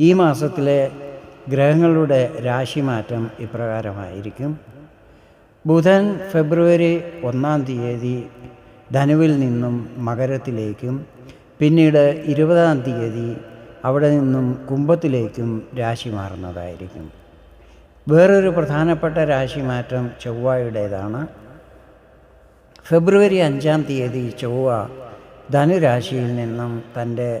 ഈ മാസത്തിലെ ഗ്രഹങ്ങളുടെ രാശിമാറ്റം ഇപ്രകാരമായിരിക്കും. ബുധൻ ഫെബ്രുവരി ഒന്നാം തീയതി ധനുവിൽ നിന്നും മകരത്തിലേക്കും പിന്നീട് ഇരുപതാം തീയതി അവിടെ നിന്നും കുംഭത്തിലേക്കും രാശി മാറുന്നതായിരിക്കും. വേറൊരു പ്രധാനപ്പെട്ട രാശിമാറ്റം ചൊവ്വയുടേതാണ്. ഫെബ്രുവരി അഞ്ചാം തീയതി ചൊവ്വ ധനുരാശിയിൽ നിന്നും തന്റെ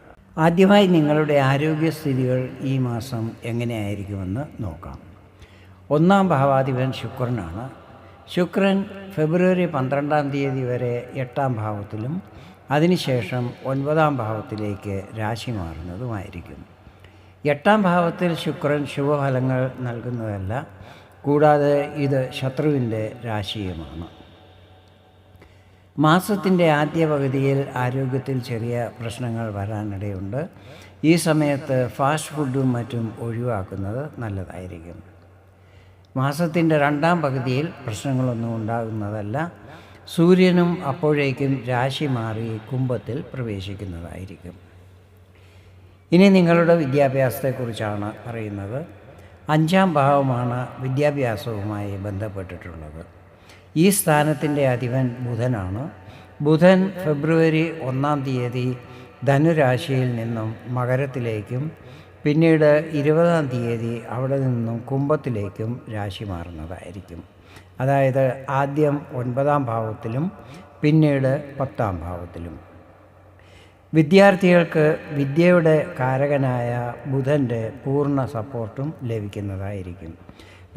ആദ്യമായി നിങ്ങളുടെ ആരോഗ്യസ്ഥിതികൾ ഈ മാസം എങ്ങനെയായിരിക്കുമെന്ന് നോക്കാം. ഒന്നാം ഭാവാധിപൻ ശുക്രനാണ്. ശുക്രൻ ഫെബ്രുവരി പന്ത്രണ്ടാം തീയതി വരെ എട്ടാം ഭാവത്തിലും അതിനുശേഷം ഒൻപതാം ഭാവത്തിലേക്ക് രാശി മാറുന്നതുമായിരിക്കും. എട്ടാം ഭാവത്തിൽ ശുക്രൻ ശുഭഫലങ്ങൾ നൽകുന്നതല്ല കൂടാതെ ഇത് ശത്രുവിന്റെ രാശിയുമാണ്. മാസത്തിന്റെ ആദ്യ പകുതിയിൽ ആരോഗ്യത്തിൽ ചെറിയ പ്രശ്നങ്ങൾ വരാനിടയുണ്ട്. ഈ സമയത്ത് ഫാസ്റ്റ് ഫുഡും മറ്റും ഒഴിവാക്കുന്നത് നല്ലതായിരിക്കും. മാസത്തിന്റെ രണ്ടാം പകുതിയിൽ പ്രശ്നങ്ങളൊന്നും ഉണ്ടാകുന്നതല്ല. സൂര്യനും അപ്പോഴേക്കും രാശി മാറി കുംഭത്തിൽ പ്രവേശിക്കുന്നതായിരിക്കും. ഇനി നിങ്ങളുടെ വിദ്യാഭ്യാസത്തെക്കുറിച്ചാണ് പറയുന്നത് അഞ്ചാം ഭാവമാണ് വിദ്യാഭ്യാസവുമായി ബന്ധപ്പെട്ടിട്ടുള്ളത്. ഈ സ്ഥാനത്തിന്റെ അധിപൻ ബുധനാണ്. ബുധൻ ഫെബ്രുവരി ഒന്നാം തീയതി ധനുരാശിയിൽ നിന്നും മകരത്തിലേക്കും പിന്നീട് ഇരുപതാം തീയതി അവിടെ നിന്നും കുംഭത്തിലേക്കും രാശി മാറുന്നതായിരിക്കും. അതായത് ആദ്യം ഒൻപതാം ഭാവത്തിലും പിന്നീട് പത്താം ഭാവത്തിലും. വിദ്യാർത്ഥികൾക്ക് വിദ്യയുടെ കാരകനായ ബുധന്റെ പൂർണ സപ്പോർട്ടും ലഭിക്കുന്നതായിരിക്കും.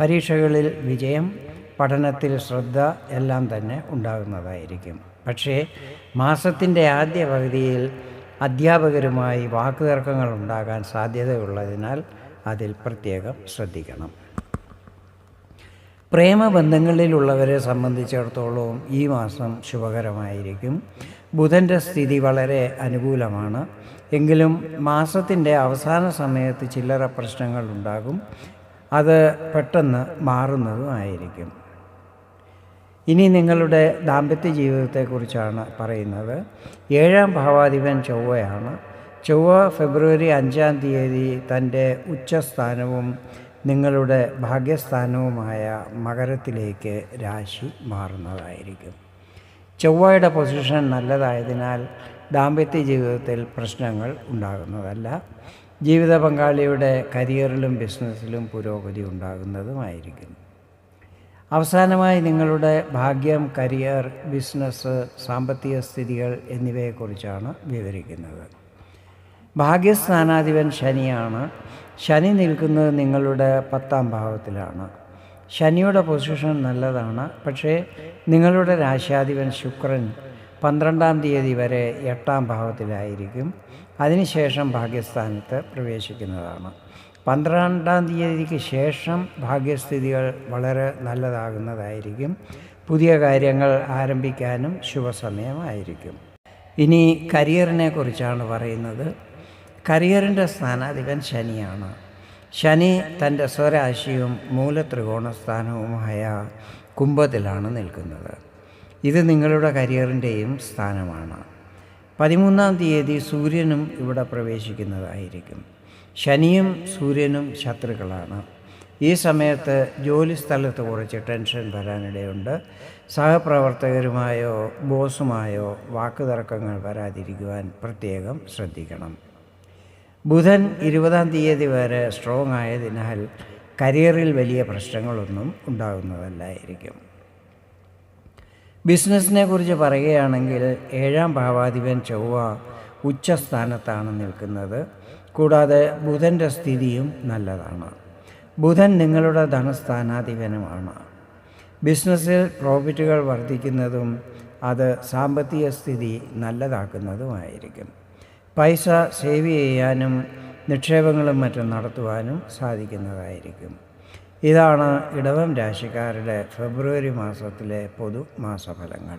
പരീക്ഷകളിൽ വിജയം പഠനത്തിൽ ശ്രദ്ധ എല്ലാം തന്നെ ഉണ്ടാകുന്നതായിരിക്കും. പക്ഷേ മാസത്തിന്റെ ആദ്യ പകുതിയിൽ അധ്യാപകരുമായി വാക്കുതർക്കങ്ങൾ ഉണ്ടാകാൻ സാധ്യതയുള്ളതിനാൽ അതിൽ പ്രത്യേകം ശ്രദ്ധിക്കണം. പ്രേമബന്ധങ്ങളിലുള്ളവരെ സംബന്ധിച്ചിടത്തോളം ഈ മാസം ശുഭകരമായിരിക്കും. ബുധന്റെ സ്ഥിതി വളരെ അനുകൂലമാണ്. എങ്കിലും മാസത്തിന്റെ അവസാന സമയത്ത് ചില്ലറ പ്രശ്നങ്ങൾ ഉണ്ടാകും. അത് പെട്ടെന്ന് മാറുന്നതുമായിരിക്കും ഇനി നിങ്ങളുടെ ദാമ്പത്യ ജീവിതത്തെക്കുറിച്ചാണ് പറയുന്നത്. ഏഴാം ഭാവാധിപൻ ചൊവ്വയാണ്. ചൊവ്വ ഫെബ്രുവരി അഞ്ചാം തീയതി തന്റെ ഉച്ചസ്ഥാനവും നിങ്ങളുടെ ഭാഗ്യസ്ഥാനവുമായ മകരത്തിലേക്ക് രാശി മാറുന്നതായിരിക്കും. ചൊവ്വയുടെ പൊസിഷൻ നല്ലതായതിനാൽ ദാമ്പത്യ ജീവിതത്തിൽ പ്രശ്നങ്ങൾ ഉണ്ടാകുന്നതല്ല. ജീവിത പങ്കാളിയുടെ കരിയറിലും ബിസിനസ്സിലും പുരോഗതി ഉണ്ടാകുന്നതുമായിരിക്കും. അവസാനമായി നിങ്ങളുടെ ഭാഗ്യം കരിയർ ബിസിനസ് സാമ്പത്തിക സ്ഥിതികൾ എന്നിവയെക്കുറിച്ചാണ് വിവരിക്കുന്നത്. ഭാഗ്യസ്ഥാനാധിപൻ ശനിയാണ്. ശനി നിൽക്കുന്നത് നിങ്ങളുടെ പത്താം ഭാവത്തിലാണ്. ശനിയുടെ പൊസിഷൻ നല്ലതാണ്. പക്ഷേ നിങ്ങളുടെ രാശാധിപൻ ശുക്രൻ പന്ത്രണ്ടാം തീയതി വരെ എട്ടാം ഭാവത്തിലായിരിക്കും. അതിനുശേഷം ഭാഗ്യസ്ഥാനത്ത് പ്രവേശിക്കുന്നതാണ്. പന്ത്രണ്ടാം തീയതിക്ക് ശേഷം ഭാഗ്യസ്ഥിതികൾ വളരെ നല്ലതാകുന്നതായിരിക്കും. പുതിയ കാര്യങ്ങൾ ആരംഭിക്കാനും ശുഭസമയമായിരിക്കും. ഇനി കരിയറിനെ കുറിച്ചാണ് പറയുന്നത്. കരിയറിന്റെ സ്ഥാനാധിപൻ ശനിയാണ്. ശനി തന്റെ സ്വരാശിയും മൂലത്രികോണ സ്ഥാനവുമായ കുംഭത്തിലാണ് നിൽക്കുന്നത്. ഇത് നിങ്ങളുടെ കരിയറിന്റെയും സ്ഥാനമാണ്. പതിമൂന്നാം തീയതി സൂര്യനും ഇവിടെ പ്രവേശിക്കുന്നതായിരിക്കും. ശനിയും സൂര്യനും ശത്രുക്കളാണ്. ഈ സമയത്ത് ജോലി സ്ഥലത്ത് കുറച്ച് ടെൻഷൻ വരാനിടയുണ്ട്. സഹപ്രവർത്തകരുമായോ ബോസുമായോ വാക്കുതർക്കങ്ങൾ വരാതിരിക്കുവാൻ പ്രത്യേകം ശ്രദ്ധിക്കണം. ബുധൻ ഇരുപതാം തീയതി വരെ സ്ട്രോങ് ആയതിനാൽ കരിയറിൽ വലിയ പ്രശ്നങ്ങളൊന്നും ഉണ്ടാകുന്നതല്ലായിരിക്കും. ബിസിനസ്സിനെ കുറിച്ച് പറയുകയാണെങ്കിൽ ഏഴാം ഭാവാധിപൻ ചൊവ്വ ഉച്ചസ്ഥാനത്താണ് നിൽക്കുന്നത്. കൂടാതെ ബുധന്റെ സ്ഥിതിയും നല്ലതാണ്. ബുധൻ നിങ്ങളുടെ ധനസ്ഥാനാധിപനുമാണ്. ബിസിനസ്സിൽ പ്രോഫിറ്റുകൾ വർദ്ധിക്കുന്നതും അത് സാമ്പത്തിക സ്ഥിതി നല്ലതാക്കുന്നതുമായിരിക്കും. പൈസ സേവ് ചെയ്യാനും നിക്ഷേപങ്ങളും മറ്റും നടത്തുവാനും സാധിക്കുന്നതായിരിക്കും. ഇതാണ് ഇടവം രാശിക്കാരുടെ ഫെബ്രുവരി മാസത്തിലെ പൊതു മാസഫലങ്ങൾ